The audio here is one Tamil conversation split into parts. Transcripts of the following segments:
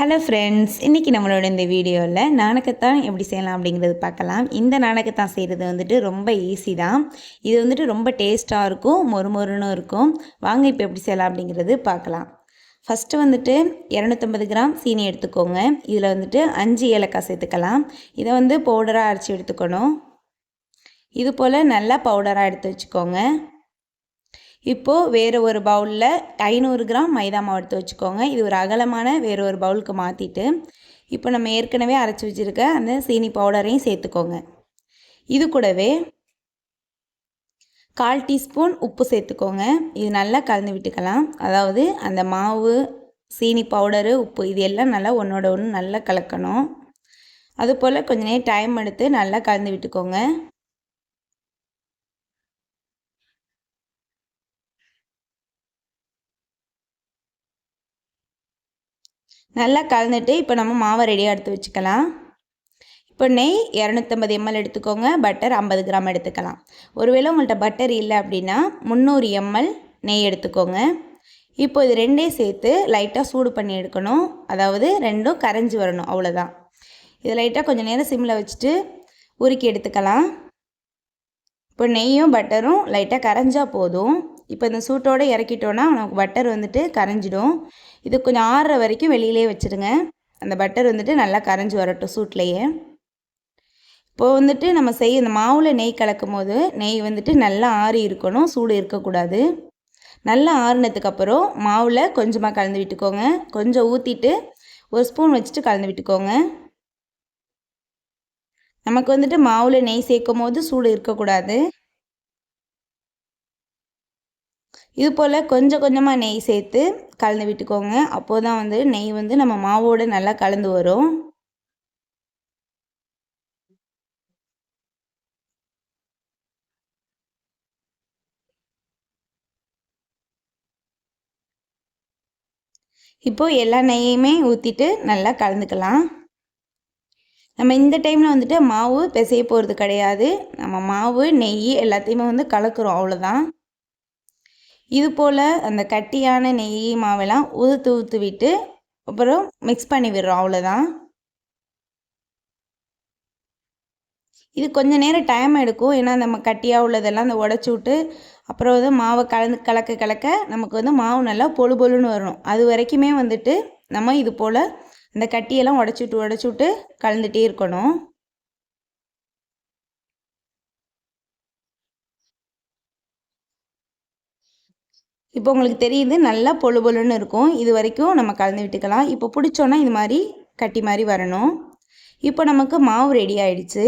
ஹலோ ஃப்ரெண்ட்ஸ் இன்றைக்கி நம்மளோட இந்த வீடியோவில் நாணக்கத்தான் எப்படி செய்யலாம் அப்படிங்கிறது பார்க்கலாம். இந்த நாணக்கத்தான் செய்கிறது வந்துட்டு ரொம்ப ஈஸி தான். இது வந்துட்டு ரொம்ப டேஸ்ட்டாக இருக்கும் மொறு மொறுன்னு இருக்கும். வாங்க இப்போ எப்படி செய்யலாம் அப்படிங்கிறது பார்க்கலாம். ஃபஸ்ட்டு வந்துட்டு இரநூத்தம்பது கிராம் சீனி எடுத்துக்கோங்க. இதில் வந்துட்டு அஞ்சு ஏலக்காய் சேர்த்துக்கலாம். இதை வந்து பவுடராக அரைச்சி எடுத்துக்கணும். இது போல் நல்லா பவுடராக எடுத்து வச்சுக்கோங்க. இப்போது வேறு ஒரு பவுலில் ஐநூறு கிராம் மைதா மாவு எடுத்து வச்சுக்கோங்க. இது ஒரு அகலமான வேறு ஒரு பவுலுக்கு மாற்றிட்டு இப்போ நம்ம ஏற்கனவே அரைச்சி வச்சுருக்க அந்த சீனி பவுடரையும் சேர்த்துக்கோங்க. இது கூடவே கால் டீஸ்பூன் உப்பு சேர்த்துக்கோங்க. இது நல்லா கலந்து விட்டுக்கலாம். அதாவது அந்த மாவு சீனி பவுடரு உப்பு இது எல்லாம் நல்லா ஒன்றோட ஒன்று நல்லா கலக்கணும். அதுபோல் கொஞ்சம் நேரம் டைம் எடுத்து நல்லா கலந்து விட்டுக்கோங்க. நல்லா கலந்துட்டு இப்போ நம்ம மாவை ரெடியாக எடுத்து வச்சுக்கலாம். இப்போ நெய் இரநூத்தம்பது எம்எல் எடுத்துக்கோங்க. பட்டர் ஐம்பது கிராம் எடுத்துக்கலாம். ஒருவேளை உங்கள்கிட்ட பட்டர் இல்லை அப்படின்னா முந்நூறு எம்எல் நெய் எடுத்துக்கோங்க. இப்போ இது ரெண்டே சேர்த்து லைட்டாக சூடு பண்ணி எடுக்கணும். அதாவது ரெண்டும் கரைஞ்சி வரணும். அவ்வளோதான் இது லைட்டாக கொஞ்சம் நேரம் சிம்மில் வச்சுட்டு உருக்கி எடுத்துக்கலாம். இப்போ நெய்யும் பட்டரும் லைட்டாக கரைஞ்சால் போதும். இப்போ இந்த சூட்டோடு இறக்கிட்டோன்னா நமக்கு பட்டர் வந்துட்டு கரைஞ்சிடும். இது கொஞ்சம் ஆறுற வரைக்கும் வெளியிலே வச்சுருங்க. அந்த பட்டர் வந்துட்டு நல்லா கரைஞ்சி வரட்டும் சூட்லேயே. இப்போது வந்துட்டு நம்ம செய்ய இந்த மாவில் நெய் கலக்கும் போது நெய் வந்துட்டு நல்லா ஆறி இருக்கணும் சூடு இருக்கக்கூடாது. நல்லா ஆறுனதுக்கப்புறம் மாவில் கொஞ்சமாக கலந்து விட்டுக்கோங்க. கொஞ்சம் ஊற்றிட்டு ஒரு ஸ்பூன் வச்சுட்டு கலந்து விட்டுக்கோங்க. நமக்கு வந்துட்டு மாவில் நெய் சேர்க்கும் போது சூடு இருக்கக்கூடாது. இது போல் கொஞ்சம் கொஞ்சமாக நெய் சேர்த்து கலந்து விட்டுக்கோங்க. அப்போது தான் வந்து நெய் வந்து நம்ம மாவோடு நல்லா கலந்து வரும். இப்போது எல்லா நெய்யுமே ஊற்றிட்டு நல்லா கலந்துக்கலாம். நம்ம இந்த டைமில் வந்துட்டு மாவு பிசைய போகிறது கிடையாது. நம்ம மாவு நெய் எல்லாத்தையுமே வந்து கலக்குறோம். அவ்வளோதான் இது போல் அந்த கட்டியான நெய் மாவெல்லாம் உதுத்து ஊற்று விட்டு அப்புறம் மிக்ஸ் பண்ணி விடுறோம் அவ்வளோதான் இது கொஞ்சம் நேரம் டைம் எடுக்கும். ஏன்னா நம்ம கட்டியாக உள்ளதெல்லாம் அந்த உடச்சி விட்டு அப்புறம் வந்து மாவை கலந்து கலக்க கலக்க நமக்கு வந்து மாவு நல்லா பொழு பொழுன்னு வரணும். அது வரைக்குமே வந்துட்டு நம்ம இது போல் அந்த கட்டியெல்லாம் உடச்சி விட்டு உடச்சி விட்டு கலந்துகிட்டே இருக்கணும். இப்போ உங்களுக்கு தெரியுது நல்லா பொழு பொழுன்னு இருக்கும். இது வரைக்கும் நம்ம கலந்து விட்டுக்கலாம். இப்போ பிடிச்சோன்னா இது மாதிரி கட்டி மாதிரி வரணும். இப்போ நமக்கு மாவு ரெடி ஆயிடுச்சு.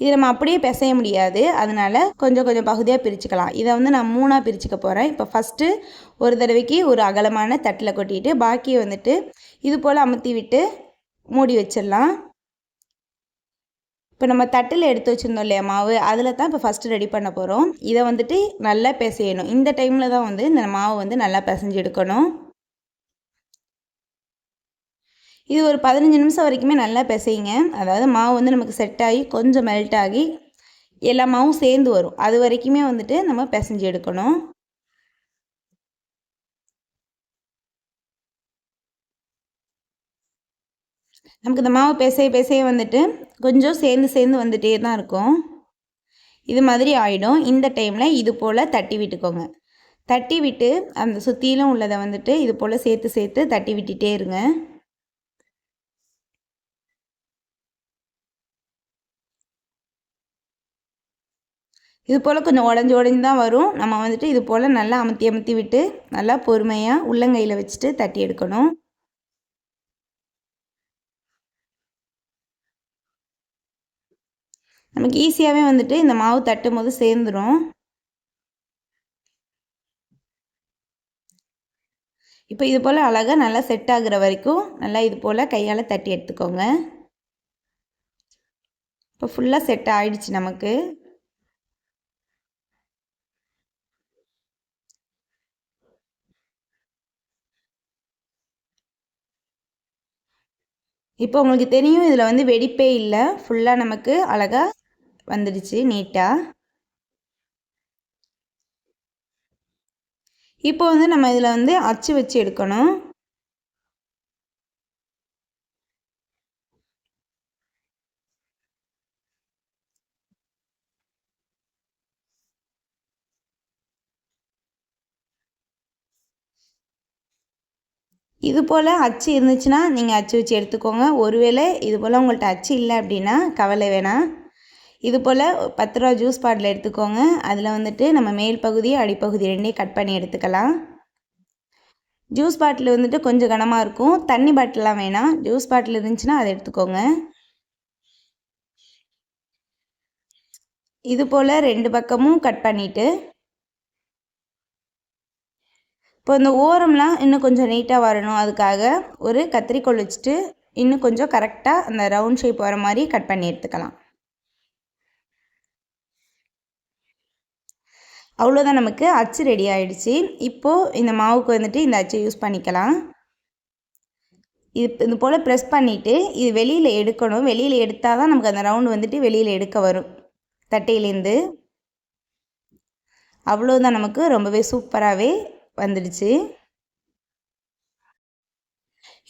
இது நம்ம அப்படியே பிசைய முடியாது. அதனால் கொஞ்சம் கொஞ்சம் பகுதியாக பிரிச்சுக்கலாம். இதை வந்து நான் மூணாக பிரிச்சுக்க போகிறேன் இப்போ ஃபஸ்ட்டு ஒரு தடவைக்கு ஒரு அகலமான தட்டில் கொட்டிட்டு பாக்கியை வந்துட்டு இது போல் அமுத்தி விட்டு மூடி வச்சிடலாம். இப்போ நம்ம தட்டில் எடுத்து வச்சுருந்தோம் இல்லையா மாவு அதில் தான் இப்போ ஃபஸ்ட்டு ரெடி பண்ண போகிறோம் இதை வந்துட்டு நல்லா பிசையணும். இந்த டைமில் தான் வந்து இந்த மாவு வந்து நல்லா பிசைஞ்சு எடுக்கணும். இது ஒரு பதினஞ்சு நிமிஷம் வரைக்குமே நல்லா பிசைங்க அதாவது மாவு வந்து நமக்கு செட் ஆகி கொஞ்சம் மெல்ட் ஆகி எல்லா மாவும் சேர்ந்து வரும். அது வரைக்குமே வந்துட்டு நம்ம பிசைஞ்சு எடுக்கணும். நமக்கு இந்த மாவு பேசைய பேசைய வந்துட்டு கொஞ்சம் சேர்ந்து சேர்ந்து வந்துகிட்டே தான் இருக்கும். இது மாதிரி ஆகிடும் இந்த டைமில் இது போல் தட்டி விட்டுக்கோங்க. தட்டி விட்டு அந்த சுற்றிலும் உள்ளதை வந்துட்டு இது போல் சேர்த்து சேர்த்து தட்டி விட்டுட்டே இருங்க. இது போல் கொஞ்சம் உடஞ்சி உடஞ்சி தான் வரும். நம்ம வந்துட்டு இது போல் நல்லா அமுத்தி அமுத்தி விட்டு நல்லா பொறுமையாக உள்ளங்கையில் வச்சுட்டு தட்டி எடுக்கணும். நமக்கு ஈஸியாகவே வந்துட்டு இந்த மாவு தட்டும் போது சேர்ந்துடும் இப்போ இது போல் அழகாக நல்லா செட் ஆகுற வரைக்கும் நல்லா இது போல் கையால் தட்டி எடுத்துக்கோங்க. இப்போ ஃபுல்லாக செட் ஆகிடுச்சு நமக்கு. இப்போ உங்களுக்கு தெரியும் இதில் வந்து வெடிப்பே இல்லை. ஃபுல்லாக நமக்கு அழகாக வந்துடுச்சு நீட்டாக இப்போ வந்து நம்ம இதில் வந்து அச்சு வச்சு எடுக்கணும். இது போல் அச்சு இருந்துச்சுன்னா நீங்கள் அச்சு வச்சு எடுத்துக்கோங்க. ஒருவேளை இது போல் உங்கள்கிட்ட அச்சு இல்லை அப்படின்னா கவலை வேணாம். இது போல் பத்து ரூபா ஜூஸ் பாட்டில் எடுத்துக்கோங்க. அதில் வந்துட்டு நம்ம மேல் பகுதி அடிப்பகுதி ரெண்டையும் கட் பண்ணி எடுத்துக்கலாம். ஜூஸ் பாட்டில் வந்துட்டு கொஞ்சம் கனமாக இருக்கும். தண்ணி பாட்டிலாம் வேணாம். ஜூஸ் பாட்டில் இருந்துச்சுன்னா அதை எடுத்துக்கோங்க. இது போல் ரெண்டு பக்கமும் கட் பண்ணிவிட்டு இப்போ இந்த ஓரம்லாம் இன்னும் கொஞ்சம் நீட்டாக வரணும். அதுக்காக ஒரு கத்திரிக்கோள் வச்சுட்டு இன்னும் கொஞ்சம் கரெக்டாக அந்த ரவுண்ட் ஷேப் வர மாதிரி கட் பண்ணி எடுத்துக்கலாம். அவ்வளோதான் நமக்கு அச்சு ரெடி ஆகிடுச்சி இப்போது இந்த மாவுக்கு வந்துட்டு இந்த அச்சை யூஸ் பண்ணிக்கலாம். இது இது போல் ப்ரெஸ் பண்ணிவிட்டு இது வெளியில் எடுக்கணும். வெளியில் எடுத்தால் தான் நமக்கு அந்த ரவுண்டு வந்துட்டு வெளியில் எடுக்க வரும். தட்டையிலேருந்து. அவ்வளோதான் நமக்கு. ரொம்பவே சூப்பராகவே வந்துடுச்சு.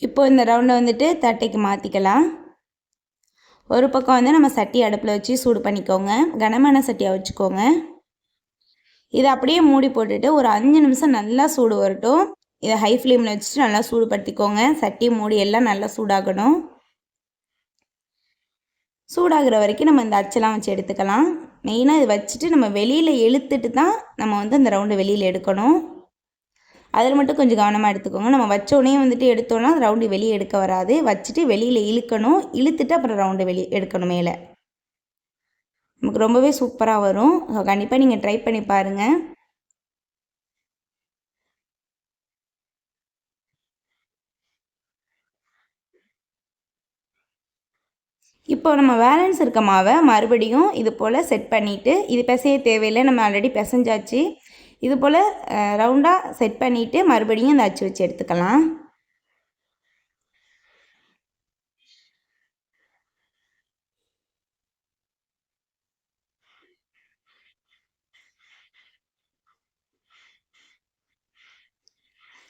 இப்போ இந்த ரவுண்டை வந்துட்டு தட்டைக்கு மாற்றிக்கலாம் ஒரு பக்கம் வந்து நம்ம சட்டி அடுப்பில் வச்சு சூடு பண்ணிக்கோங்க. கனமான சட்டியாக வச்சுக்கோங்க. இதை அப்படியே மூடி போட்டுட்டு ஒரு அஞ்சு நிமிஷம் நல்லா சூடு வரட்டும். இதை ஹை ஃப்ளேமில் வச்சுட்டு நல்லா சூடுபடுத்திக்கோங்க. சட்டி மூடி எல்லாம் நல்லா சூடாகணும். சூடாகிற வரைக்கும் நம்ம இந்த அச்செல்லாம் வச்சு எடுத்துக்கலாம். மெயினாக இது வச்சுட்டு நம்ம வெளியில் இழுத்துட்டு தான் நம்ம வந்து அந்த ரவுண்டு வெளியில் எடுக்கணும். அதில் மட்டும் கொஞ்சம் கவனமாக எடுத்துக்கோங்க. நம்ம வச்சோடனே வந்துட்டு எடுத்தோன்னா ரவுண்டு வெளியே எடுக்க வராது. வச்சுட்டு வெளியில் இழுக்கணும். இழுத்துட்டு அப்புறம் ரவுண்டு வெளியே எடுக்கணும் மேலே. நமக்கு ரொம்பவே சூப்பராக வரும். கண்டிப்பாக நீங்கள் ட்ரை பண்ணி பாருங்கள் இப்போ நம்ம பேலன்ஸ் இருக்க மாவை மறுபடியும் இது போல் செட் பண்ணிவிட்டு இது பிசைய தேவையில்லை நம்ம ஆல்ரெடி பிசைஞ்சாச்சு. இது போல் ரவுண்டாக செட் பண்ணிவிட்டு மறுபடியும் இந்த அச்சு வச்சு எடுத்துக்கலாம்.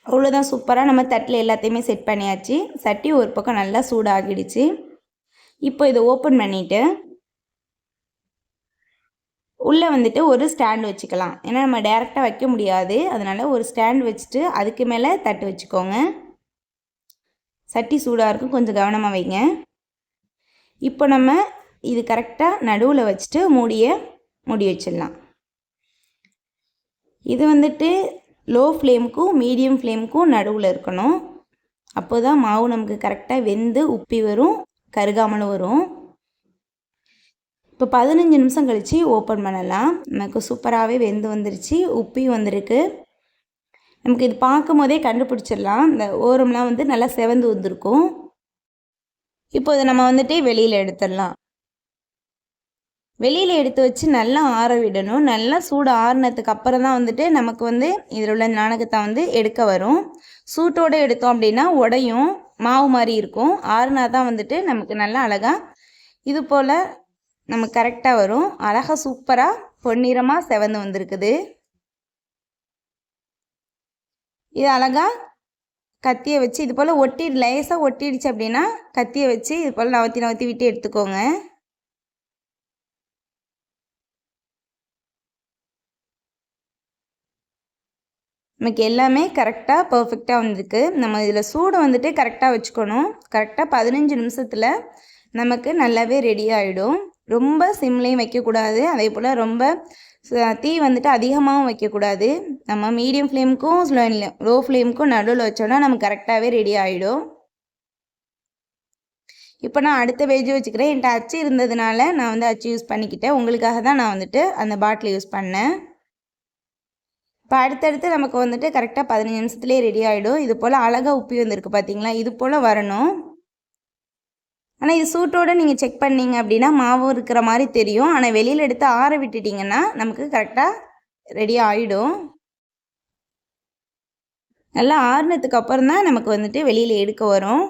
அவ்வளோதான் சூப்பராக நம்ம தட்டில் எல்லாத்தையுமே செட் பண்ணியாச்சு. சட்டி ஒரு பக்கம் நல்லா சூடாகிடுச்சு. இப்போ இதை ஓப்பன் பண்ணிவிட்டு உள்ளே வந்துட்டு ஒரு ஸ்டாண்ட் வச்சுக்கலாம். ஏன்னா நம்ம டேரெக்டாக வைக்க முடியாது. அதனால் ஒரு ஸ்டாண்ட் வச்சுட்டு அதுக்கு மேலே தட்டு வச்சுக்கோங்க. சட்டி சூடாக இருக்கும். கொஞ்சம் கவனமாக வைங்க. இப்போ நம்ம இது கரெக்டாக நடுவில் வச்சுட்டு மூடிய மூடி வச்சிடலாம். இது வந்துட்டு லோ ஃப்ளேமுக்கும் மீடியம் ஃப்ளேமுக்கும் நடுவில் இருக்கணும். அப்போ தான் மாவு நமக்கு கரெக்டாக வெந்து உப்பி வரும் கருகாமலும் வரும். இப்போ பதினஞ்சு நிமிஷம் கழித்து ஓப்பன் பண்ணலாம். நமக்கு சூப்பராகவே வெந்து வந்துருச்சு உப்பி வந்திருக்கு. நமக்கு இது பார்க்கும் போதே கண்டுபிடிச்சிடலாம். இந்த ஓரம்லாம் வந்து நல்லா செவந்து வந்திருக்கும். இப்போ இதை நம்ம வந்துட்டு வெளியில் எடுத்துடலாம். வெளியில் எடுத்து வச்சு நல்லா ஆற விடணும். நல்லா சூடு ஆறுனதுக்கு அப்புறம் தான் வந்துட்டு நமக்கு வந்து இதில் உள்ள நாணகத்தை வந்து எடுக்க வரும். சூட்டோடு எடுத்தோம் அப்படின்னா உடையும் மாவு மாதிரி இருக்கும். ஆறுனா தான் வந்துட்டு நமக்கு நல்லா அழகாக இது போல் நமக்கு கரெக்டாக வரும். அழகாக சூப்பராக பொன்னிறமாக செவந்து வந்திருக்குது. இது அழகாக கத்தியை வச்சு இது போல் ஒட்டி லேசாக ஒட்டிடுச்சு அப்படின்னா கத்தியை வச்சு இது போல் நவத்தி நவத்தி விட்டு எடுத்துக்கோங்க. நமக்கு எல்லாமே கரெக்டாக பர்ஃபெக்டாக வந்திருக்கு. நம்ம இதில் சூடு வந்துட்டு கரெக்டாக வச்சுக்கணும். கரெக்டாக பதினஞ்சு நிமிஷத்தில் நமக்கு நல்லாவே ரெடி ஆகிடும் ரொம்ப சிம்லேயும் வைக்கக்கூடாது. அதே போல் ரொம்ப தீ வந்துட்டு அதிகமாகவும் வைக்கக்கூடாது. நம்ம மீடியம் ஃப்ளேமுக்கும் ஸ்லோ லோ ஃப்ளேமுக்கும் நடுவில் வச்சோன்னா நமக்கு கரெக்டாகவே ரெடி ஆகிடும் இப்போ நான் அடுத்த பேஜ் வச்சுக்கிறேன். என்கிட்ட அச்சு இருந்ததுனால நான் வந்து அச்சு யூஸ் பண்ணிக்கிட்டேன். உங்களுக்காக தான் நான் வந்துட்டு அந்த பாட்டில் யூஸ் பண்ணேன். இப்போ அடுத்தடுத்து நமக்கு வந்துட்டு கரெக்டாக பதினஞ்சு நிமிஷத்துலேயே ரெடி ஆகிடும் இது போல் அழகாக உப்பி வந்திருக்கு பார்த்தீங்களா? இது போல் வரணும். ஆனால் இது சூட்டோடு நீங்கள் செக் பண்ணீங்க அப்படின்னா மாவு இருக்கிற மாதிரி தெரியும். ஆனால் வெளியில் எடுத்து ஆற விட்டுட்டிங்கன்னா நமக்கு கரெக்டாக ரெடி ஆகிடும் நல்லா ஆறுனதுக்கு அப்புறம் தான் நமக்கு வந்துட்டு வெளியில் எடுக்க வரும்.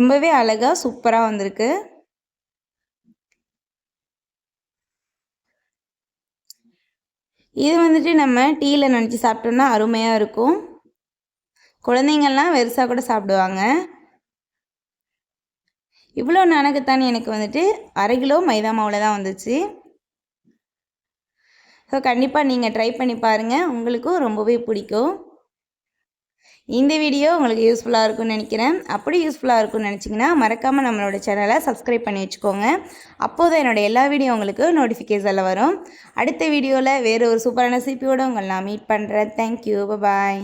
ரொம்பவே அழகாக சூப்பராக வந்திருக்கு. இது வந்துட்டு நம்ம டீயில் நினச்சி சாப்பிட்டோம்னா அருமையாக இருக்கும். குழந்தைங்கள்லாம் வெறுசாக கூட சாப்பிடுவாங்க. இவ்வளோ நனக்குத்தான் எனக்கு வந்துட்டு அரை கிலோ மைதா மாவில் தான் வந்துச்சு. ஸோ கண்டிப்பாக நீங்கள் ட்ரை பண்ணி பாருங்கள் உங்களுக்கும் ரொம்பவே பிடிக்கும். இந்த வீடியோ உங்களுக்கு யூஸ்ஃபுல்லாக இருக்கும்னு நினைக்கிறேன். அப்படி யூஸ்ஃபுல்லாக இருக்கும்னு நினச்சிங்கன்னா மறக்காமல் நம்மளோட சேனலை சப்ஸ்கிரைப் பண்ணி வச்சுக்கோங்க. அப்போது என்னோடய எல்லா வீடியோ உங்களுக்கு நோட்டிஃபிகேஷனில் வரும். அடுத்த வீடியோவில் வேறு ஒரு சூப்பரான சிபியோடு உங்களை நான் மீட் பண்ணுறேன் தேங்க்யூ பாய்